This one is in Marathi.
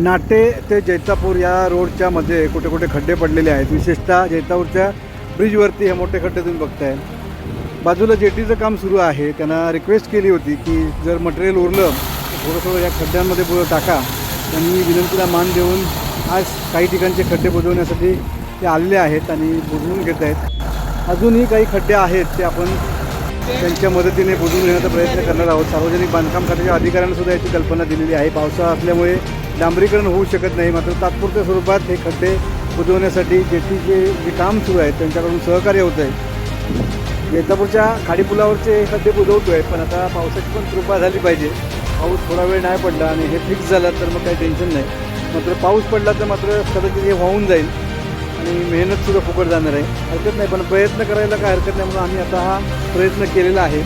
नाटे ते जैतापूर या रोडच्या मध्ये कुठे कुठे खड्डे पडलेले आहेत. विशेषतः जैतापूरच्या ब्रिजवरती हे मोठे खड्डे तुम्ही बघताय. बाजूला जेटीचं काम सुरू आहे. त्यांना रिक्वेस्ट केली होती की जर मटेरियल उरलं तर थोडं थोडं या खड्ड्यांमध्ये पुढं टाका. त्यांनी विनंतीला मान देऊन आज काही ठिकाणचे खड्डे बुजवण्यासाठी ते आलेले आहेत आणि बुजवून घेत आहेत. अजूनही काही खड्डे आहेत ते आपण त्यांच्या मदतीने बुजवून घेण्याचा प्रयत्न करणार आहोत. सार्वजनिक बांधकाम खात्याच्या अधिकाऱ्यांना सुद्धा याची कल्पना दिलेली आहे. पावसाळा असल्यामुळे डांबरीकरण होऊ शकत नाही. मात्र तात्पुरत्या स्वरूपात हे खड्डे बुजवण्यासाठी जेटीचे जे काम सुरू आहे त्यांच्याकडून सहकार्य होत आहे. जैतापूरच्या खाडीपुलावरचे हे खड्डे बुजवतो आहे पण आता पावसाची पण कृपा झाली पाहिजे. पाऊस थोडा वेळ नाही पडला आणि हे फिक्स झालं तर मग काही टेन्शन नाही. मात्र पाऊस पडला तर मात्र कदाचित हे वाहून जाईल आणि मेहनतसुद्धा फुकट जाणार आहे. हरकत नाही पण प्रयत्न करायला काय हरकत नाही म्हणून आम्ही आता हा प्रयत्न केलेला आहे.